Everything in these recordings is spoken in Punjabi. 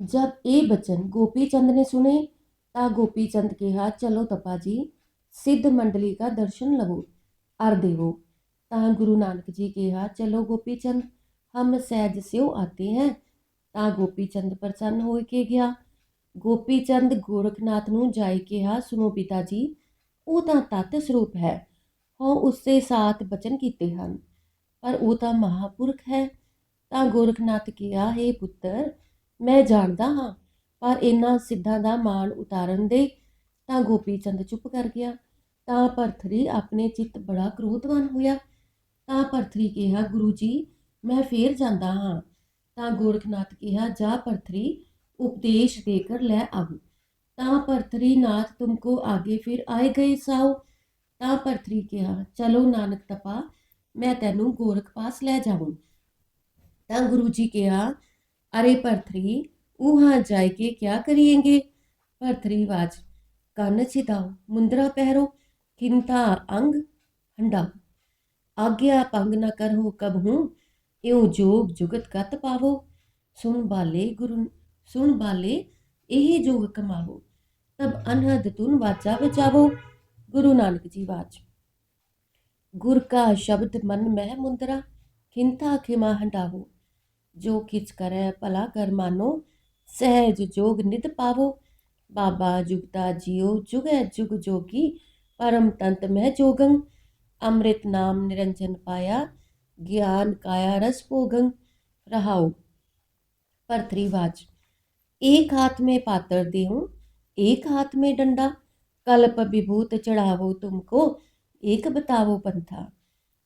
ਜਦ ਇਹ ਬਚਨ ਗੋਪੀ ਚੰਦ ਨੇ ਸੁਣੇ, ਤਾਂ ਗੋਪੀ ਚੰਦ ਕਿਹਾ, ਚਲੋ ਤਪਾ ਜੀ, ਸਿੱਧ ਮੰਡਲੀ ਦਾ ਦਰਸ਼ਨ ਲਵੋ, ਅਰ ਦੇਵੋ। ਤਾਂ ਗੁਰੂ ਨਾਨਕ ਜੀ ਕਿਹਾ, ਚਲੋ ਗੋਪੀ ਚੰਦ, ਹਮ ਸਹਿਜ ਸਿਓ ਆਤੇ हैं ਤਾਂ ਗੋਪੀ ਚੰਦ ਪ੍ਰਸੰਨ ਹੋ ਕੇ ਗਿਆ। ਗੋਪੀ ਚੰਦ ਗੋਰਖਨਾਥ ਨੂੰ ਜਾਇ ਕਿਹਾ ਸੁਨੋ ਪਿਤਾ ਜੀ ਉਹ ਤਾਂ ਤਤ ਸਰੂਪ ਹੈ ਹਾਂ ਉਸੇ ਸਾਥ ਬਚਨ ਕੀਤੇ ਹਨ, ਪਰ ਉਹ ਤਾਂ ਮਹਾਪੁਰਖ ਹੈ। ਤਾਂ ਗੋਰਖਨਾਥ ਕਿਹਾ, ਹੈ ਪੁੱਤਰ ਮੈਂ ਜਾਣਦਾ ਹਾਂ, ਪਰ ਇਹਨਾਂ ਸਿੱਧਾਂ ਦਾ ਮਾਣ ਉਤਾਰਨ ਦੇ ਤਾਂ ਗੋਪੀ ਚੰਦ ਚੁੱਪ ਕਰ ਗਿਆ। ਤਾਂ ਭਰਥਰੀ ਆਪਣੇ ਚਿੱਤ ਬੜਾ ਕ੍ਰੋਧਵਾਨ ਹੋਇਆ। ਤਾਂ ਭਰਥਰੀ ਕਿਹਾ ਗੁਰੂ ਜੀ ਮੈਂ ਫੇਰ ਜਾਂਦਾ ਹਾਂ। ਤਾਂ ਗੋਰਖਨਾਥ ਕਿਹਾ, ਜਾ ਭਰਥਰੀ, ਉਪਦੇਸ਼ ਦੇ ਕਰ ਲੈ ਆਉ ਤਾਂ ਭਰਤਰੀ ਨਾਥ ਤੁਮਕੋ ਆਗੇ ਫਿਰ ਆਏ ਗਏ ਸਾਉ ਤਾਂ ਭਰਤਰੀ ਕਿਹਾ, ਚਲੋ ਨਾਨਕ ਤਪਾ, ਮੈਂ ਤੈਨੂੰ ਗੋਰਖ ਪਾਸ ਲੈ ਜਾਵਾਂ ਤਾਂ ਗੁਰੂ ਜੀ ਕਿਹਾ अरे परथरी वहाँ जाए के क्या करिएँगे वाज कान छिदाओ, मुंदरा पहरो, किंता अंग हंडाओ। आज्ञा पंग न कब हूँ इउ जोग जुगत कत पावो। सुन बाले गुरु, सुन बाले यही जोग कमावो। तब अनहद तुन वाचा बचावो, गुरु नानक जी वाच। गुर का शब्द मन मह मुंदरा खिंता खिमा हंडावो। जो किच करह भला कर मानो, सहज जोग नित पावो। बाबा जुगता जियो, जुग जुग जोगी, परम तंत मह जोगंग अमृत नाम निरंजन पाया, ज्ञान काया रस भोगंग रहाओ। पर्थरीवाज एक हाथ में पात्र देहूँ एक हाथ में डंडा। कल्प विभूत चढ़ावो तुमको, एक बतावो पंथा।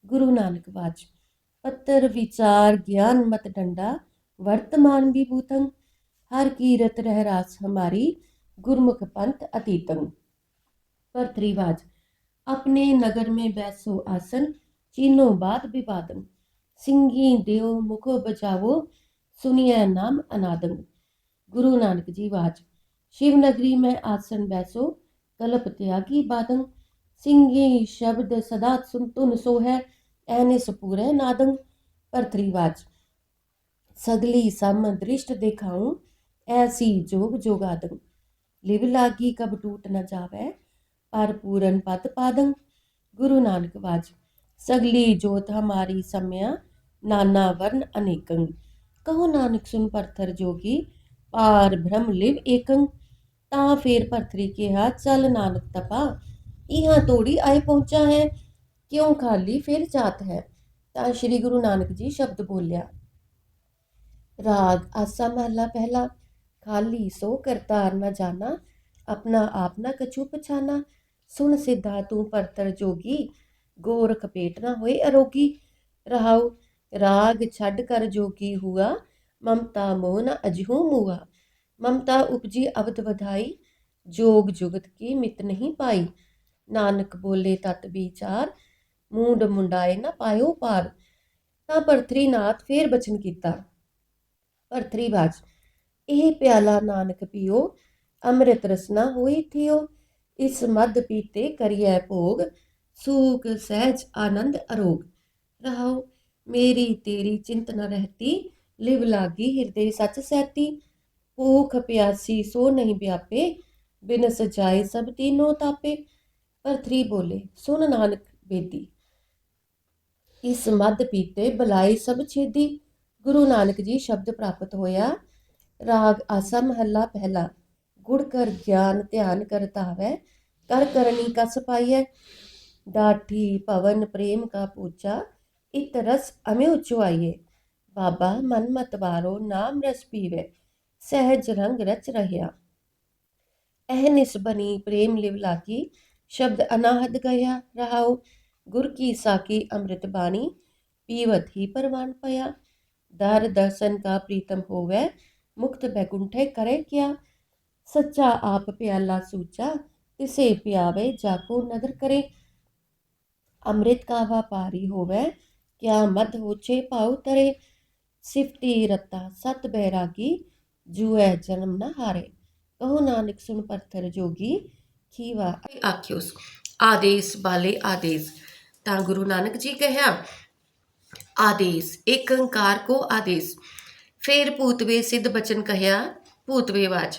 गुरु नानक वाजपेयी पत्तर विचार, ज्ञान, मत डंडा, वर्तमान विभूतंग हर कीरत रह रास हमारी गुरमुख पंथ अतीतंग। भरतरीवाज अपने नगर में बैसो आसन, चीनो बाद विवादम सिंगी देव मुखो बचावो सुनिए नाम अनादंग। गुरु नानक जी वाच शिव नगरी में आसन बैसो, कलप त्यागी बादंग। सिंगी शब्द सदा सुन तुन सो है એને સપૂરે નાદંગ પર્થરીવાજ सगली सम दृष्ट दिखाऊँ, ऐसी जोग जोगादं लिव लागी कब टूट न जावे, पर पूरन पद पादं गुरु नानक वाज, सगली जोत हमारी समया, नाना वर्ण अनेकं कहो नानक सुन परथर जोगी, पार भ्रम लिव एकं ता फेर परथरी के हाथ चल नानक तपा। यहाँ तोड़ी आए पहुँचा है ਕਿਉਂ ਖਾਲੀ? ਫਿਰ ਜਾਤ ਹੈ। ਤਾਂ ਸ੍ਰੀ ਗੁਰੂ ਨਾਨਕ ਜੀ ਸ਼ਬਦ ਬੋਲਿਆ, ਰਾਗ ਆਸਾ ਮਹਲਾ ਪਹਿਲਾ, ਖਾਲੀ ਸੋ ਕਰਤਾਰ ਨਾ ਜਾਣਾ, ਆਪਣਾ ਆਪ ਨਾ ਕਛੂ ਪਛਾਨਾ ਸੁਣ ਸਿੱਧਾ ਤੂੰ ਪਰਤਰ ਜੋਗੀ, ਗੋਰਖ ਪੇਟ ਨਾ ਹੋਏ ਅਰੋਗੀ। ਰਹਾਉ, ਰਾਗ ਛੱਡ ਕਰ ਜੋਗੀ ਹੁਆ, ਮਮਤਾ ਮੋਹ ਨ ਅਜਹੂ ਮੂਆ। ਮਮਤਾ ਉਪਜੀ ਅਵਦ ਵਧਾਈ, ਜੋਗ ਜੁਗਤ ਕੀ ਮਿਤ ਨਹੀਂ ਪਾਈ। ਨਾਨਕ ਬੋਲੇ ਤਤ ਵਿਚਾਰ ਮੂੰਡ ਮੁੰਡਾਏ ਨਾ ਪਾਇਓ ਪਾਰ ਤਾਂ ਭਰਤਰੀਨਾਥ ਫੇਰ ਬਚਨ ਕੀਤਾ। ਭਰਤਰੀ ਬਾਜ ਇਹ ਪਿਆਲਾ ਨਾਨਕ ਪੀਓ, ਅੰਮ੍ਰਿਤ ਰਸਨਾ ਹੋਈ ਥਿਓ, ਇਸ ਮਦ ਪੀਤੇ ਕਰੀਐ ਭੋਗ, ਸੂਖ, ਸਹਿਜ, ਆਨੰਦ, ਅਰੋਗ। ਰਹਾਓ, ਮੇਰੀ ਤੇਰੀ ਚਿੰਤ ਨ ਰਹਤੀ, ਲਿਵ ਲਾਗੀ ਹਿਰਦੇ ਸੱਚ ਸਹਤੀ। ਭੂਖ ਪਿਆਸੀ ਸੋ ਨਹੀਂ ਵਿਆਪੇ ਬਿਨ ਸਜਾਏ ਸਭ ਤੀਨੋ ਤਾਪੇ। ਪਰ ਥਰੀ ਬੋਲੇ ਸੁਨ ਨਾਨਕ ਬੇਦੀ। ਇਸ ਮਦ ਪੀਤੇ ਬਲਾਈ ਸਭ ਛੇਦੀ ਗੁਰੂ ਨਾਨਕ ਜੀ ਸ਼ਬਦ ਪ੍ਰਾਪਤ ਹੋਇਆ। ਰਾਗ ਆਸਾ ਮਹੱਲਾ ਪਹਿਲਾ, ਗੁੜ ਕਰ ਗਿਆਨ ਧਿਆਨ ਕਰ ਕਰ ਕਰਨੀ ਕਸ ਪਾਈਐ, ਡਾਠੀ ਪਵਨ ਪ੍ਰੇਮ ਕਾ ਪੂਜਾ, ਇਤ ਰਸ ਅਮੇ ਉਚੁਆਈਏ ਬਾਬਾ ਮਨ ਮਤਵਾਰੋ ਨਾਮ ਰਸ ਪੀਵੇ, ਸਹਿਜ ਰੰਗ ਰਚ ਰਹਿਆ। ਇਹ ਨਿਸਬਨੀ ਪ੍ਰੇਮ ਲਿਵ ਲਾਗੀ, ਸ਼ਬਦ ਅਨਾਹਦ ਗਿਆ ਰਹਾਉ ਗੁਰ ਕੀ ਸਾਕੀ ਅੰਮ੍ਰਿਤ ਬਾਣੀ ਪੀਵਤ ਹੀ ਪਰਵਾਨ ਪਿਆ ਦਰ ਦਰਸ਼ਨ ਕਾ ਪ੍ਰੀਤਮ ਹੋਵੇ ਮੁਕਤ ਬੈਕੁੰਠੇ ਕਰੇ ਕਿਆ ਸੱਚਾ ਆਪ ਪਿਆਲਾ ਸੂਚਾ ਤਿਸੇ ਪਿਆਵੇ ਜਾਕੋ ਨਦਰ ਕਰੇ ਅੰਮ੍ਰਿਤ ਕਾ ਵਪਾਰੀ ਹੋਵੇ ਕਿਆ ਮਦ ਹੋਛੇ ਭਾਉ ਤਰੇ ਸਿਫਤੀ ਰਤਾ ਸਤ ਬੈਰਾਗੀ ਜੂਐ ਜਨਮ ਨ ਹਾਰੇ ਕਹੋ ਨਾਨਕ ਸੁਨ ਪਰਥਰ ਜੋਗੀ ਖੀਵਾ ਆਖਿਓਸ ਆਦੇਸ ਬਾਲੇ ਆਦੇਸ ਤਾਂ ਗੁਰੂ ਨਾਨਕ ਜੀ ਕਹਿਆ, ਆਦੇਸ, ਇੱਕ ਅੰਕਾਰ ਕੋ ਆਦੇਸ। ਫੇਰ ਭੂਤਵੇ ਸਿੱਧ ਬਚਨ ਕਹਿਆ, ਭੂਤਵੇ ਆਵਾਜ਼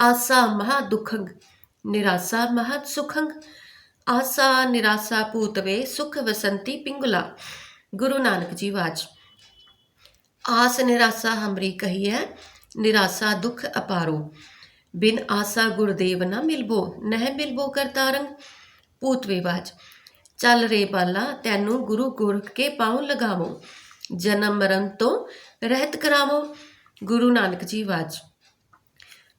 ਆਸਾ ਮਹਾ ਦੁਖੰਗ, ਨਿਰਾਸਾ ਮਹਾ ਸੁਖੰਗ, ਆਸਾ ਨਿਰਾਸਾ ਭੂਤਵੇ ਸੁਖ ਵਸੰਤੀ ਪਿੰਗੁਲਾ। ਗੁਰੂ ਨਾਨਕ ਜੀ ਵਾਚ, ਆਸ ਨਿਰਾਸਾ ਹਮਰੀ ਕਹੀ ਹੈ ਨਿਰਾਸਾ ਦੁਖ ਅਪਾਰੋ। ਬਿਨ ਆਸਾ ਗੁਰਦੇਵ ਨਾ ਮਿਲਬੋ, ਨਹਿ ਮਿਲਬੋ ਕਰਤਾਰੰਗ। ਭੂਤਵੇ ਆਵਾਜ਼ ਚੱਲ ਰੇ ਬਾਲਾ, ਤੈਨੂੰ ਗੁਰੂ ਗੋਰਖ ਕੇ ਪਾਉ ਲਗਾਵੋ। ਜਨਮ ਮਰਨ ਤੋਂ ਰਹਿਤ ਕਰਾਵੋ। ਗੁਰੂ ਨਾਨਕ ਜੀ ਆਵਾਜ਼।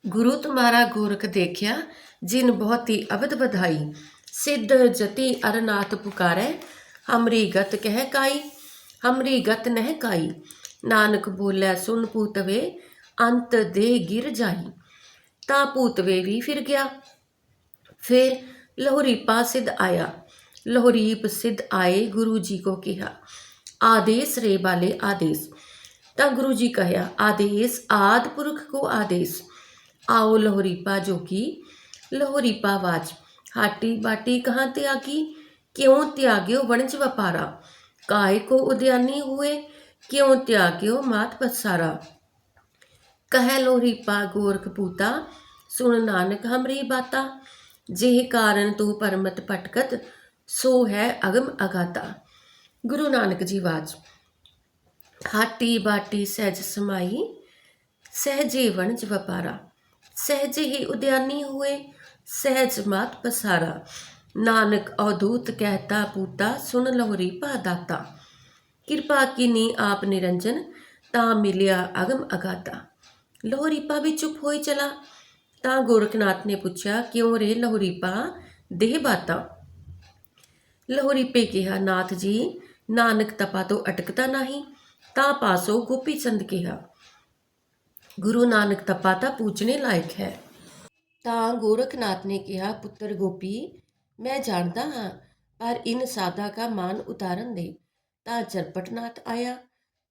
ਗੁਰੂ ਤੁਮਾਰਾ ਗੋਰਖ ਦੇਖਿਆ, ਜਿਨ ਬਹੁਤੀ ਅਵਧ ਵਧਾਈ। ਸਿੱਧ ਜਤੀ ਅਰਨਾਥ ਪੁਕਾਰੈ, ਹਮਰੀ ਗਤ ਕਹਿ ਕਾਈ। ਹਮਰੀ ਗਤ ਨਹਿ ਕਾਈ। ਨਾਨਕ ਬੋਲਿਆ ਸੁਨ ਪੂਤਵੇ, ਅੰਤ ਦੇ ਗਿਰ ਜਾਈ। ਤਾਂ ਪੂਤਵੇ ਵੀ ਫਿਰ ਗਿਆ। ਫਿਰ ਲਹੋਰੀਪਾ ਸਿੱਧ ਆਇਆ। ਲਹੋਰੀਪ ਸਿੱਧ ਆਏ ਗੁਰੂ ਜੀ ਕੋ ਕਿਹਾ, ਆਦੇਸ ਰੇ ਵਾਲੇ ਆਦੇਸ। ਤਾਂ ਗੁਰੂ ਜੀ ਕਹਿਆ, ਆਦੇਸ, ਆਦ ਪੁਰਖ ਕੋ ਆਦੇਸ। ਆਓ ਲਹੋਰੀਪਾ ਜੋਗੀ ਲਹੋਰੀਪਾ ਵਾਜ ਹਾਟੀ ਬਾਟੀ ਕਹਾਂ ਤਿਆਗੀ? ਕਿਉਂ ਤਿਆਗਿਓ ਵਣਜ ਵਪਾਰਾ? ਕਾਇ ਕੋ ਉਦਿਆਨੀ ਹੋਏ? ਕਿਉਂ ਤਿਆਗਿਓ ਮਾਤ ਪਸਾਰਾ? ਕਹਿ ਲੋਹਰੀਪਾ ਗੋਰਖ ਪੂਤਾ, ਸੁਣ ਨਾਨਕ ਹਮਰੀ ਬਾਤਾ। ਜਿਹ ਕਾਰਨ ਤੂੰ ਪਰਮਤ ਪਟਕਤ ਸੋ ਹੈ ਅਗਮ ਅਗਾਤਾ। ਗੁਰੂ ਨਾਨਕ ਜੀ ਵਾਜ ਹਾਟੀ ਬਾਟੀ ਸਹਿਜ ਸਮਾਈ, ਸਹਿਜੇ ਵਣਜ ਵਪਾਰਾ। ਸਹਿਜੇ ਹੀ ਉਦਿਆਨੀ ਹੋਏ, ਸਹਿਜ ਮਾਤ ਪਸਾਰਾ। ਨਾਨਕ ਅਵਧੂਤ ਕਹਿਤਾ ਪੂਤਾ ਸੁਣ ਲਹੁਰੀ ਪਾ ਦਾਤਾ। ਕਿਰਪਾ ਕੀਨੀ ਆਪ ਨਿਰੰਜਨ, ਤਾਂ ਮਿਲਿਆ ਅਗਮ ਅਗਾਤਾ। ਲਹੁਰੀਪਾ ਵੀ ਚੁੱਪ ਹੋਈ ਚਲਾ, ਤਾਂ ਗੋਰਖਨਾਥ ਨੇ ਪੁੱਛਿਆ, ਕਿਉਂ ਰੇ ਲਹੁਰੀਪਾ ਦੇਹ ਬਾਤਾ? ਲਹੋਰੀ ਪੇ ਕਿਹਾ ਨਾਥ ਜੀ। ਨਾਨਕ ਤਪਾ ਤੋਂ ਅਟਕਤਾ ਨਹੀਂ, ਤਾਂ ਪਾਸੋ ਗੋਪੀ ਚੰਦ ਕਿਹਾ, ਗੁਰੂ ਨਾਨਕ ਤਪਾ ਤਾਂ ਪੂਜਨੇ ਲਾਇਕ ਹੈ। ਤਾਂ ਗੋਰਖਨਾਥ ਨੇ ਕਿਹਾ, ਪੁੱਤਰ ਗੋਪੀ, ਮੈਂ ਜਾਣਦਾ ਹਾਂ, ਪਰ ਇਨ ਸਾਦਾ ਦਾ ਮਾਨ ਉਤਾਰਨ ਦੇ, ਤਾਂ ਚਰਪਟਨਾਥ ਆਇਆ,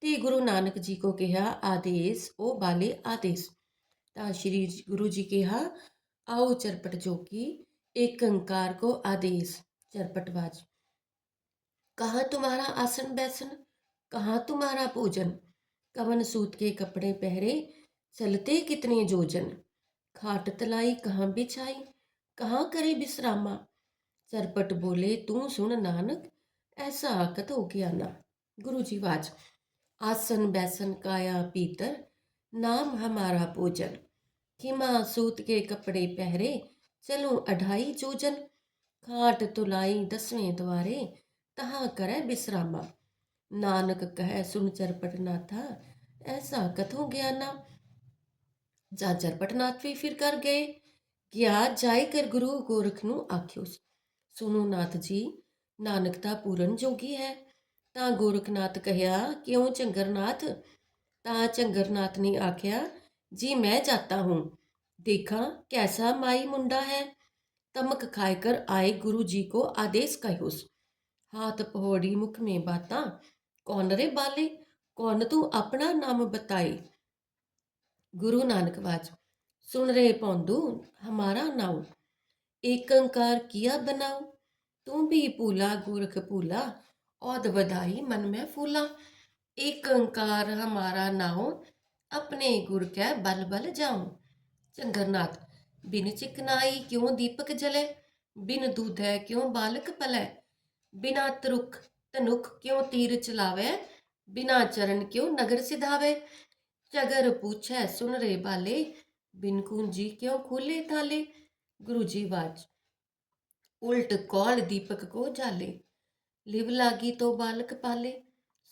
ਤੇ ਗੁਰੂ ਨਾਨਕ ਜੀ ਕੋ ਕਿਹਾ, ਆਦੇਸ਼, ਉਹ ਬਾਲੇ ਆਦੇਸ਼। ਤਾਂ ਸ਼੍ਰੀ ਗੁਰੂ ਜੀ ਕਿਹਾ, ਆਓ ਚਰਪਟ ਜੋਗੀ, ਏਕ ਅੰਕਾਰ ਕੋ ਆਦੇਸ਼ ਚਰਪਟਵਾਜ कहाँ तुम्हारा आसन बैसन कहाँ तुम्हारा भोजन? कवन सूत के कपड़े पहरे, चलते कितने जोजन? खाट तलाई कहाँ बिछाई? कहाँ करे विश्रामा चरपट बोले, तू सुन नानक, ऐसा आकत हो गया ना। गुरु जी वाज आसन बैसन काया पीतर, नाम हमारा भोजन। खिमा सूत के कपड़े पहरे, चलो अढ़ाई जोजन। खाट तुलाई दसवें द्वारे तहाँ करे विश्रामा नानक कहे सुन चरपटनाथा ऐसा कथों ज्ञाना जा चरपटनाथ भी फिर कर गए ਗਿਆ ਜਾਇ ਕਰ ਗੁਰੂ ਗੋਰਖ ਨੂੰ ਆਖਿਓ ਸੁਨੋ ਨਾਥ ਜੀ ਨਾਨਕ ਤਾਂ ਪੂਰਨ ਜੋਗੀ ਹੈ ਤਾਂ ਗੋਰਖਨਾਥ ਕਹਿਆ ਕਿਉਂ ਚੰਗਰਨਾਥ ਤਾਂ ਚੰਗਰਨਾਥ ਨੇ ਆਖਿਆ जी मैं जाता हूँ देखा कैसा माई मुंडा है तमक खाकर आए गुरु जी को आदेश कहोस हाथ पहौड़ी मुख में बाता कौन रे बाले कौन तू अपना नाम बताए गुरु नानक वाज सुन रे पौंदू हमारा नाम एक अंकार किया बनाओ तू भी पूला गोरख पूला औद बधाई मन में फूला एक अंकार हमारा नाम अपने गुर कै बल बल जाऊं चंगरनाथ बिन चिकनाई क्यों दीपक जले बिन दूधै क्यों बालक पलै बिना त्रुक, तनुक क्यों तीर चलावे? बिना चरण क्यों नगर सिधावे? चगर पूछे सुन रे बाले, बिन कुंजी क्यों खोले थाले? गुरु जी वाच, उल्ट कौल दीपक को जाले? लिव लागी तो बालक पाले,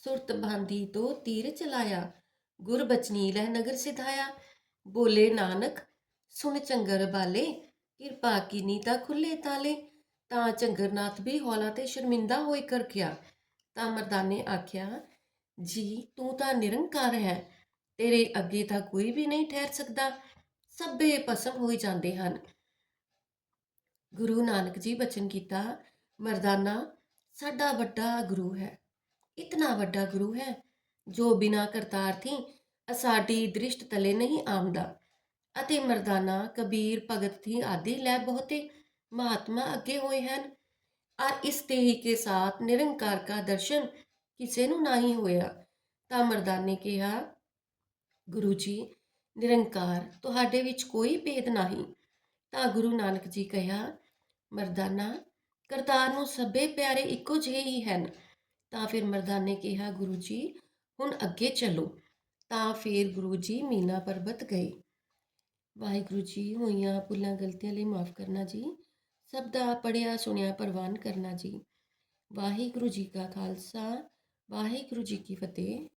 सुरत बांधी तो तीर चलाया। गुर बचनी लह नगर सिधाया। बोले नानक, सुन चंगर बाले, कृपा की नीता खुले ताले ਤਾਂ ਚੰਗਰਨਾਥ ਵੀ ਹੌਲਾ ਤੇ ਸ਼ਰਮਿੰਦਾ ਹੋਈ ਕਰ ਗਿਆ। ਤਾਂ ਮਰਦਾਨੇ ਆਖਿਆ, ਜੀ, ਤੂੰ ਤਾਂ ਨਿਰੰਕਾਰ ਹੈ। ਤੇਰੇ ਅੱਗੇ ਤਾਂ ਕੋਈ ਵੀ ਨਹੀਂ ਠਹਿਰ ਸਕਦਾ। ਸਭੇ ਭਸਮ ਹੋਈ ਜਾਂਦੇ ਹਨ। ਗੁਰੂ ਨਾਨਕ ਜੀ ਬਚਨ ਕੀਤਾ, ਮਰਦਾਨਾ, ਸਾਡਾ ਵੱਡਾ ਗੁਰੂ ਹੈ। ਇਤਨਾ ਵੱਡਾ ਗੁਰੂ ਹੈ ਜੋ ਬਿਨਾ ਕਰਤਾਰਥੀ ਥੀ ਦ੍ਰਿਸ਼ਟ ਤਲੇ ਨਹੀਂ ਆਉਂਦਾ। ਅਤੇ ਮਰਦਾਨਾ, ਕਬੀਰ, ਭਗਤ ਥੀ ਆਦਿ ਲੈ ਬਹੁਤੇ ਮਹਾਤਮਾ ਅੱਗੇ ਹੋਏ ਹਨ। ਔਰ ਇਸ ਤੇ ਹੀ ਕੇ ਸਾਥ ਨਿਰੰਕਾਰ ਦਾ ਦਰਸ਼ਨ ਕਿਸੇ ਨੂੰ ਨਹੀਂ ਹੋਇਆ, ਤਾਂ ਮਰਦਾਨੇ ਕਿਹਾ, ਗੁਰੂ ਜੀ, ਨਿਰੰਕਾਰ, ਤੁਹਾਡੇ ਵਿੱਚ ਕੋਈ ਭੇਦ ਨਹੀਂ। ਤਾਂ ਗੁਰੂ ਨਾਨਕ ਜੀ ਕਿਹਾ, ਮਰਦਾਨਾ, ਕਰਤਾਰ ਨੂੰ ਸਭੇ ਪਿਆਰੇ ਇੱਕੋ ਜਿਹੇ ਹੀ ਹਨ। ਤਾਂ ਫਿਰ ਮਰਦਾਨੇ ਕਿਹਾ, ਗੁਰੂ ਜੀ, ਹੁਣ ਅੱਗੇ ਚੱਲੋ। ਤਾਂ ਫਿਰ ਗੁਰੂ ਜੀ ਮੀਨਾ ਪਰਬਤ ਗਏ। ਵਾਹਿਗੁਰੂ ਜੀ, ਹੋਈਆਂ ਭੁੱਲਾਂ, ਗਲਤੀਆਂ ਲਈ ਮਾਫ ਕਰਨਾ ਜੀ। ਸਭ ਦਾ ਪੜਿਆ ਸੁਣਿਆ, ਪ੍ਰਵਾਨ ਕਰਨਾ ਜੀ। ਵਾਹਿਗੁਰੂ ਜੀ ਕਾ ਖਾਲਸਾ, ਵਾਹਿਗੁਰੂ ਜੀ ਕੀ ਫਤਿਹ।